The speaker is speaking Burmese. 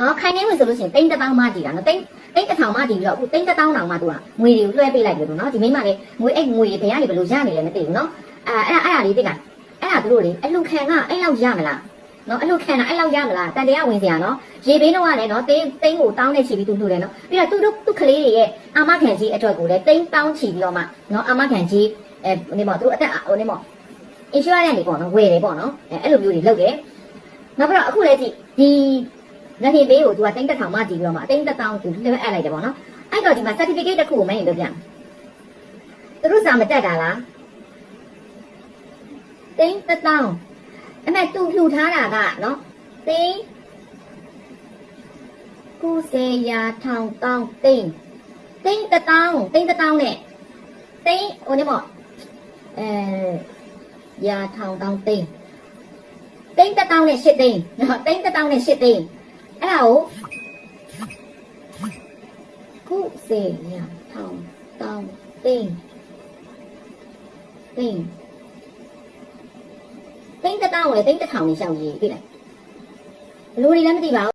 နော်ခိုင်နေဝင်ဆိုလို့ရှိရင်တိန်းတစ်တောင်းမှတည်တာနော်တိန်းတိန်းတစ်ထောင်မှတည်ပြီးတော့အခုတိန်းတစ်တောင်းတောင်မှသူကငွေတွေကိုလွှဲပေးလိုက်တယ်လို့နော်ဒီမိမလေးငွေအဲ့ငွေတွေဘယ်ကနေဘယ်လိုရနေလဲမသိဘူးနော်အဲအဲ့အဲ့ဒါလေးသိလားအဲ့ဒါသူတို့လေအလူခံကအဲ့လောက်ရမလားနော်အလူခံတာအဲ့လောက်ရမလားတန်တရားဝင်စရာနော်ရေဘေးတော့ကလည်းနော်တိန်းတိန်းကိုတောင်းနေချီပြီးသူလှူတယ်နော်ပြီးတော့သူတို့သူ့ကလေးတွေရဲ့အာမခံကြီးအတွက်ကိုလည်းတိန်းတောင်းချီပြီးတော့မှနော်အာမခံကြီးအဲနေမောသူတို့အသက်ဟိုနေမော insurance ကနေပေါ့နော်ဝယ်တယ်ပေါ့နော်အဲအဲ့လိုမျိုးတွေလုပ်တယ်နောက်ပြီးတော့အခုလည်းကြည့်ဒီ လက်ထင်ပေးကိုသူကတိန်းတစ်ထောင်မှတည်ပြီးတော့မှအတိန်းတစ်တောင်းသူလွှဲအပ်လိုက်တယ်ပေါ့နော်အဲ့တော့ဒီမှာ certificate တစ်ခုကိုမင်းရင်ပြောပြမယ်သူတို့စာမတက်တာလားတိန်းတစ်တောင်းအဲ့မဲ့သူလှူထားတာကနော်တိန်း90ရာထောင်တောင်းတိန်းတိန်းတစ်တောင်းတိန်းတစ်တောင်းနဲ့တိန်းဟိုနေမောအဲရာထောင်တောင်းသိန်းသိန်းတစ်တောင်းနဲ့ရှစ်သိန်းနော်သိန်းတစ်တောင်းနဲ့ရှစ်သိန်းအဲ့ဒါကိုခုစေရာထောင်တောင်းသိန်း သိန်းသိန်းတစ်တောင်းကိုလေသိန်းတစ်ထောင်နေရှောက်ရေးပြီလားဘယ်လိုတွေလဲမသိပါဘူး